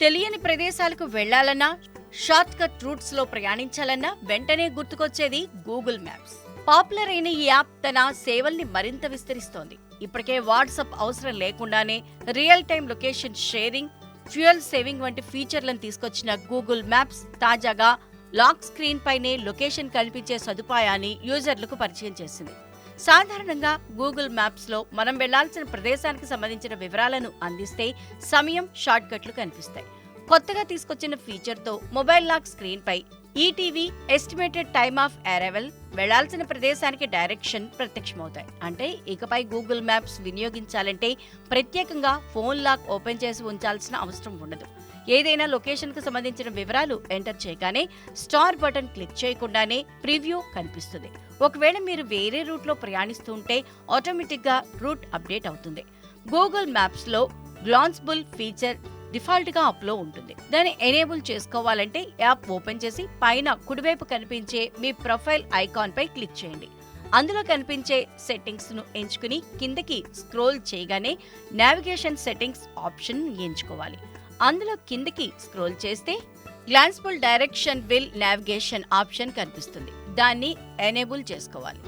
తెలియని ప్రదేశాలకు వెళ్ళాలన్నా షార్ట్కట్ రూట్స్లో రూట్స్లో ప్రయాణించాలన్నా వెంటనే గుర్తుకొచ్చేది గూగుల్ మ్యాప్స్. పాపులర్ అయిన ఈ యాప్ తన సేవల్ని మరింత విస్తరిస్తోంది. ఇప్పటికే వాట్సాప్ అవసరం లేకుండానే real time location sharing fuel saving వంటి ఫీచర్లను తీసుకొచ్చిన గూగుల్ మ్యాప్స్ తాజాగా లాక్ స్క్రీన్ పైనే లొకేషన్ కనిపించే సదుపాయాన్ని యూజర్లకు పరిచయం చేసింది. సాధారణంగా గూగుల్ మ్యాప్స్లో మనం వెళ్ళాల్సిన ప్రదేశానికి సంబంధించిన వివరాలను అందిస్తే సమయం షార్ట్కట్లు కనిపిస్తాయి. కొత్తగా తీసుకొచ్చిన ఫీచర్తో మొబైల్ లాక్ స్క్రీన్పై ETV estimated time of arrival వెళ్ళాల్సిన ప్రదేశానికి డైరెక్షన్ ప్రత్యక్షమవుతాయి. అంటే ఇకపై గూగుల్ మ్యాప్స్ వినియోగించాలంటే ప్రత్యేకంగా ఫోన్ లాక్ ఓపెన్ చేసి ఉంచాల్సిన అవసరం ఉండదు. ఏదైనా లొకేషన్కు సంబంధించిన వివరాలు ఎంటర్ చేయగానే స్టార్ బటన్ క్లిక్ చేయకుండానే ప్రివ్యూ కనిపిస్తుంది. ఒకవేళ మీరు వేరే రూట్లో ప్రయాణిస్తుంటే ప్రయాణిస్తూ ఉంటే రూట్ అప్డేట్ అవుతుంది. గూగుల్ మ్యాప్స్లో గ్లాన్స్బుల్ ఫీచర్ డిఫాల్ట్గా అప్లో ఉంటుంది. దాన్ని ఎనేబుల్ చేసుకోవాలంటే యాప్ ఓపెన్ చేసి పైన కుడివైపు కనిపించే మీ ప్రొఫైల్ ఐకాన్ పై క్లిక్ చేయండి. అందులో కనిపించే సెట్టింగ్స్ను ఎంచుకుని కిందకి స్క్రోల్ చేయగానే నావిగేషన్ సెట్టింగ్స్ ఆప్షన్ ఎంచుకోవాలి. అందులో కిందకి స్క్రోల్ చేస్తే glanceable direction while navigation option కనిపిస్తుంది. దాన్ని ఎనేబుల్ చేసుకోవాలి.